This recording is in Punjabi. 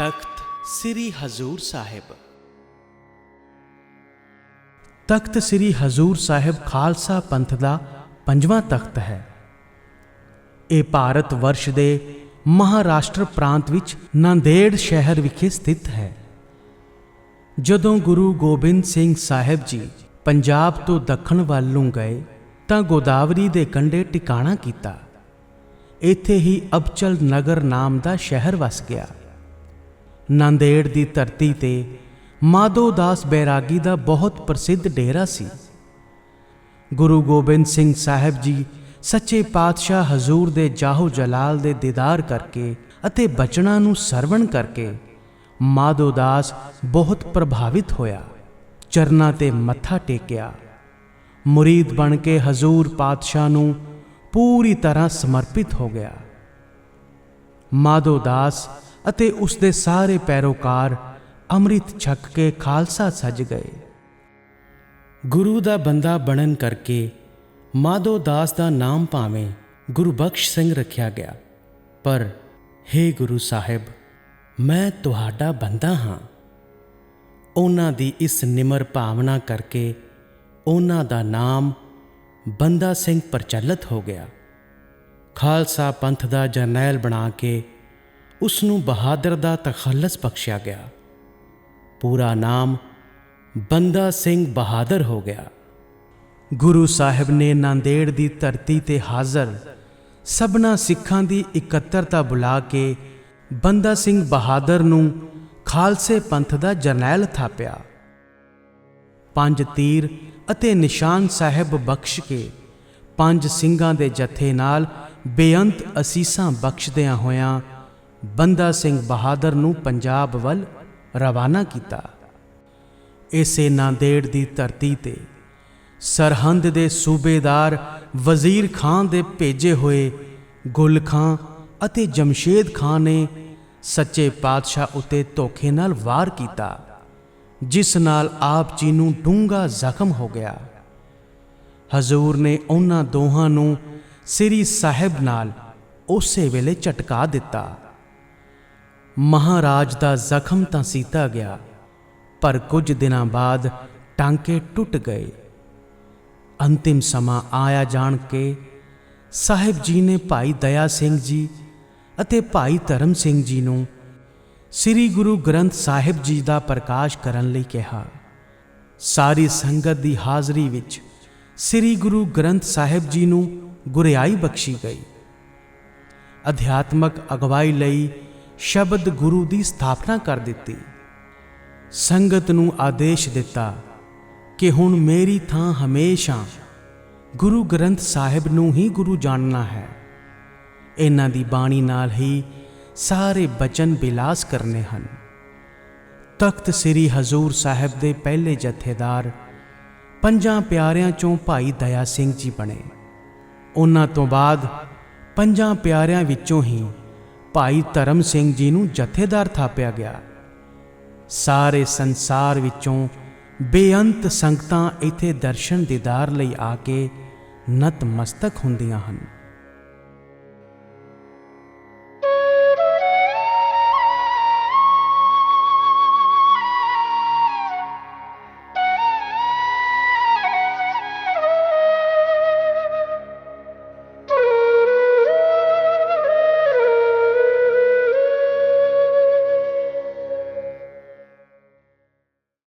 ਤਖਤ ਸ੍ਰੀ ਹਜ਼ੂਰ ਸਾਹਿਬ। ਤਖਤ ਸ੍ਰੀ ਹਜ਼ੂਰ ਸਾਹਿਬ ਖਾਲਸਾ ਪੰਥ ਦਾ ਪੰਜਵਾਂ ਤਖਤ ਹੈ। ਇਹ ਭਾਰਤ ਵਰਸ਼ ਦੇ ਮਹਾਰਾਸ਼ਟਰ ਪ੍ਰਾਂਤ ਵਿੱਚ ਨਾਂਦੇੜ ਸ਼ਹਿਰ ਵਿਖੇ ਸਥਿਤ ਹੈ। ਜਦੋਂ ਗੁਰੂ ਗੋਬਿੰਦ ਸਿੰਘ ਸਾਹਿਬ ਜੀ ਪੰਜਾਬ ਤੋਂ ਦੱਖਣ ਵੱਲ ਨੂੰ ਗਏ ਤਾਂ ਗੋਦਾਵਰੀ ਦੇ ਕੰਢੇ ਟਿਕਾਣਾ ਕੀਤਾ। ਇੱਥੇ ਹੀ ਅਬਚਲ ਨਗਰ ਨਾਮ ਦਾ ਸ਼ਹਿਰ ਵਸ ਗਿਆ। ਨਾਂਦੇੜ ਦੀ ਧਰਤੀ ਤੇ ਮਾਧੋ ਦਾਸ ਬੈਰਾਗੀ ਦਾ ਬਹੁਤ ਪ੍ਰਸਿੱਧ ਡੇਰਾ ਸੀ। ਗੁਰੂ ਗੋਬਿੰਦ ਸਿੰਘ ਸਾਹਿਬ ਜੀ ਸੱਚੇ ਪਾਤਸ਼ਾਹ ਹਜ਼ੂਰ ਦੇ ਜਾਹੋ ਜਲਾਲ ਦੇ ਦੀਦਾਰ ਕਰਕੇ ਅਤੇ ਬਚਨਾਂ ਨੂੰ ਸਰਵਣ ਕਰਕੇ ਮਾਧੋਦਾਸ ਬਹੁਤ ਪ੍ਰਭਾਵਿਤ ਹੋਇਆ। ਚਰਨਾਂ ਤੇ ਮੱਥਾ ਟੇਕਿਆ। ਮੁਰੀਦ ਬਣ ਕੇ ਹਜ਼ੂਰ ਪਾਤਸ਼ਾਹ ਨੂੰ ਪੂਰੀ ਤਰ੍ਹਾਂ ਸਮਰਪਿਤ ਹੋ ਗਿਆ। ਮਾਧੋ ਦਾਸ ਅਤੇ ਉਸ ਦੇ ਸਾਰੇ ਪੈਰੋਕਾਰ ਅੰਮ੍ਰਿਤ ਛਕ ਕੇ ਖਾਲਸਾ ਸੱਜ ਗਏ। ਗੁਰੂ ਦਾ ਬੰਦਾ ਬਣਨ ਕਰਕੇ ਮਾਧੋ ਦਾਸ ਦਾ ਨਾਮ ਭਾਵੇਂ ਗੁਰਬਖਸ਼ ਸਿੰਘ ਰੱਖਿਆ ਗਿਆ, ਪਰ हे ਗੁਰੂ ਸਾਹਿਬ, ਮੈਂ ਤੁਹਾਡਾ ਬੰਦਾ ਹਾਂ। ਉਹਨਾਂ ਦੀ ਇਸ ਨਿਮਰ ਭਾਵਨਾ ਕਰਕੇ ਉਹਨਾਂ ਦਾ ਨਾਮ ਬੰਦਾ ਸਿੰਘ ਪ੍ਰਚਲਿਤ ਹੋ ਗਿਆ। ਖਾਲਸਾ ਪੰਥ ਦਾ ਜਰਨੈਲ ਬਣਾ ਕੇ ਉਸ ਨੂੰ ਬਹਾਦਰ ਦਾ ਤਖੱਲਸ ਬਖਸ਼ਿਆ ਗਿਆ। ਪੂਰਾ ਨਾਮ ਬੰਦਾ ਸਿੰਘ ਬਹਾਦਰ ਹੋ ਗਿਆ। ਗੁਰੂ ਸਾਹਿਬ ਨੇ ਨਾਂਦੇੜ ਦੀ ਧਰਤੀ ਤੇ ਹਾਜ਼ਰ ਸਭਨਾ ਸਿੱਖਾਂ ਦੀ ਇਕੱਤਰਤਾ ਬੁਲਾ ਕੇ ਬੰਦਾ ਸਿੰਘ ਬਹਾਦਰ ਨੂੰ ਖਾਲਸੇ ਪੰਥ ਦਾ ਜਰਨੈਲ ਥਾਪਿਆ। ਪੰਜ ਤੀਰ ਅਤੇ ਨਿਸ਼ਾਨ ਸਾਹਿਬ ਬਖਸ਼ ਕੇ ਪੰਜ ਸਿੰਘਾਂ ਦੇ ਜਥੇ ਨਾਲ ਬੇਅੰਤ ਅਸੀਸਾਂ ਬਖਸ਼ਦਿਆਂ ਹੋਇਆਂ ਬੰਦਾ ਸਿੰਘ ਬਹਾਦਰ ਨੂੰ ਪੰਜਾਬ ਵੱਲ ਰਵਾਨਾ ਕੀਤਾ। ਇਸੇ ਨਾਂਦੇੜ ਦੀ ਧਰਤੀ ਤੇ ਸਰਹੰਦ ਦੇ ਸੂਬੇਦਾਰ ਵਜ਼ੀਰ ਖਾਨ ਦੇ ਭੇਜੇ ਹੋਏ ਗੁਲ ਖਾਂ ਅਤੇ ਜਮਸ਼ੇਦ ਖਾਨ ਨੇ ਸੱਚੇ ਪਾਤਸ਼ਾਹ ਉਤੇ ਧੋਖੇ ਨਾਲ ਵਾਰ ਕੀਤਾ, ਜਿਸ ਨਾਲ ਆਪ ਜੀ ਨੂੰ ਡੂੰਘਾ ਜ਼ਖਮ ਹੋ ਗਿਆ। ਹਜ਼ੂਰ ਨੇ ਉਹਨਾਂ ਦੋਹਾਂ ਨੂੰ ਸ੍ਰੀ ਸਾਹਿਬ ਨਾਲ ਉਸੇ ਵੇਲੇ ਝਟਕਾ ਦਿੱਤਾ। ਮਹਾਰਾਜ ਦਾ ਜ਼ਖਮ ਤਾਂ ਸੀਤਾ ਗਿਆ, ਪਰ ਕੁਝ ਦਿਨਾਂ ਬਾਅਦ ਟਾਂਕੇ ਟੁੱਟ ਗਏ। ਅੰਤਿਮ ਸਮਾਂ ਆਇਆ ਜਾਣ ਕੇ ਸਾਹਿਬ ਜੀ ਨੇ ਭਾਈ ਦਇਆ ਸਿੰਘ ਜੀ ਅਤੇ ਭਾਈ ਧਰਮ ਸਿੰਘ ਜੀ ਨੂੰ ਸ੍ਰੀ ਗੁਰੂ ਗ੍ਰੰਥ ਸਾਹਿਬ ਜੀ ਦਾ ਪ੍ਰਕਾਸ਼ ਕਰਨ ਲਈ ਕਿਹਾ। ਸਾਰੀ ਸੰਗਤ ਦੀ ਹਾਜ਼ਰੀ ਵਿੱਚ ਸ੍ਰੀ ਗੁਰੂ ਗ੍ਰੰਥ ਸਾਹਿਬ ਜੀ ਨੂੰ ਗੁਰਿਆਈ ਬਖਸ਼ੀ ਗਈ। ਅਧਿਆਤਮਕ ਅਗਵਾਈ ਲਈ ਸ਼ਬਦ ਗੁਰੂ ਦੀ ਸਥਾਪਨਾ ਕਰ ਦਿੱਤੀ। ਸੰਗਤ ਨੂੰ ਆਦੇਸ਼ ਦਿੱਤਾ ਕਿ ਹੁਣ ਮੇਰੀ ਥਾਂ ਹਮੇਸ਼ਾ ਗੁਰੂ ਗ੍ਰੰਥ ਸਾਹਿਬ ਨੂੰ ਹੀ ਗੁਰੂ ਜਾਣਨਾ ਹੈ। ਇਹਨਾਂ ਦੀ ਬਾਣੀ ਨਾਲ ਹੀ ਸਾਰੇ ਬਚਨ ਬਿਲਾਸ ਕਰਨੇ ਹਨ। ਤਖਤ ਸ੍ਰੀ ਹਜ਼ੂਰ ਸਾਹਿਬ ਦੇ ਪਹਿਲੇ ਜਥੇਦਾਰ ਪੰਜਾਂ ਪਿਆਰਿਆਂ ਚੋਂ ਭਾਈ ਦਇਆ ਸਿੰਘ ਜੀ ਬਣੇ। ਉਹਨਾਂ ਤੋਂ ਬਾਅਦ ਪੰਜਾਂ ਪਿਆਰਿਆਂ ਵਿੱਚੋਂ ਹੀ ਭਾਈ ਧਰਮ ਸਿੰਘ ਜੀ ਨੂੰ ਜਥੇਦਾਰ ਥਾਪਿਆ ਗਿਆ। ਸਾਰੇ ਸੰਸਾਰ ਵਿੱਚੋਂ ਬੇਅੰਤ ਸੰਗਤਾਂ ਇੱਥੇ ਦਰਸ਼ਨ ਦੀਦਾਰ ਲਈ ਆ ਕੇ ਨਤਮਸਤਕ ਹੁੰਦੀਆਂ ਹਨ।